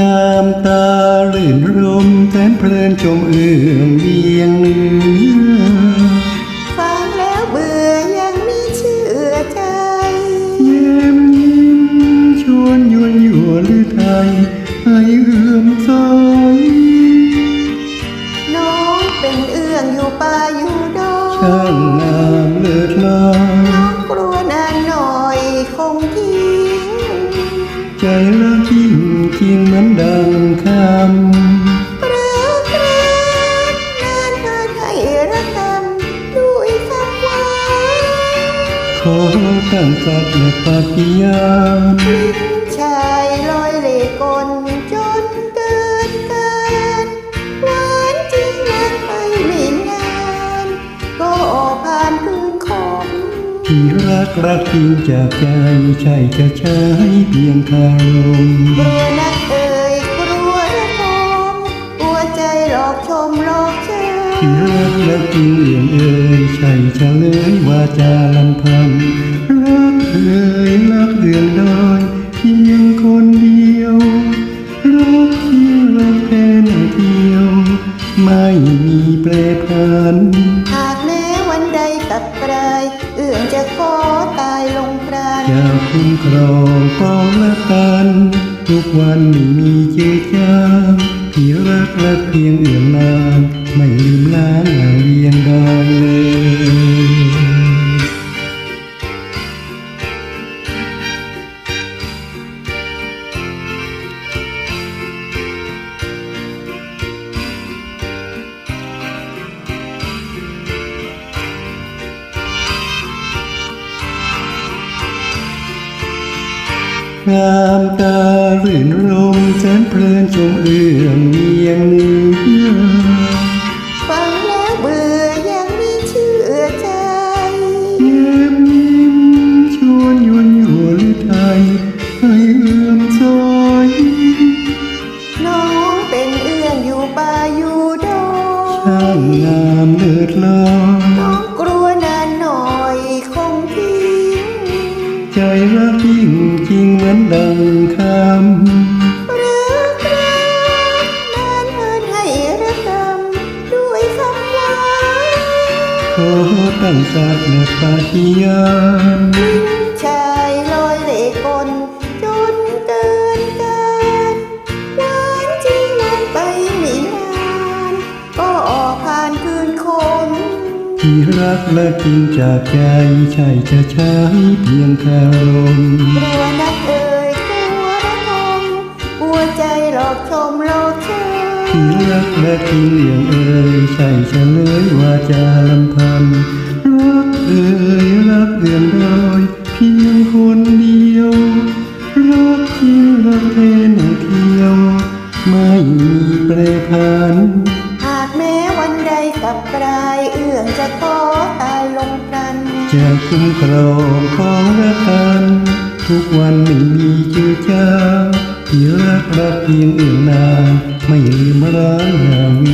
งามตาลื่นรมแสนเพลินชมเอื้อมเบียงเนื้อ มือนดังคำรักรักนานเกินให้รักกันด้วยคำหวานขอตั้งสัตว์และปฏิญาณชายลอยเล่กลจนเกินการหวานจริงรักไปไม่นานก็ผ่านคืนคมที่รักรักจริงจากใจใช่จะใช้เพียงคารม ที่รักและจริงเอื่อนเอ่ยใช่เฉลยว่าจาลำพันรักเอ่ยรักเดือนดอยเพียงคนเดียวรักเที่รักแค่หนึ่งเดียว ไม่มีแปรผันหากแม้วันใดกลับกลเอื้องจะขอตายลงพรานจะคุ้มครองป้องละกันทุกวันไม่มีเจือจางที่รักและเพียงเอื่อนนาน ไม่ลืมล้างลาเวียงดอยเลยงามตารื่นรมแสนเพลินชมเอื้อมเมียง ช่างงามเลิศลอยน้องกลัวนานหน่อยคงทิ้งใจรักยิ่งจริงเหมือนดังคำรักรักนานเอินให้รักกำด้วยคำหวานขอตั้งสัตว์และปฏิญาณชายลอยเล่กล ที่รักและจริงจากใจใช่จะใช้เพียงคารมกลัวนักเอ่ยกลัวระทมกลัวใจหลอกชมหลอกเชยที่รักและจริงเลี่ยงเอ่ยใช่เฉลยว่าจาลำพันรักเอ่ยรักเอื่อนดอยเพียงคนเดียว รักจริงรักแท้หนเที่ยว ไม่มีแปรผัน กับกลายเอื้องจะขอตายลงกันจะคุ้มครองของรักกันทุกวันไม่มีจืดจางที่รักรักเพียงเอื่องนานไม่ลืมร้างนาวียงดอย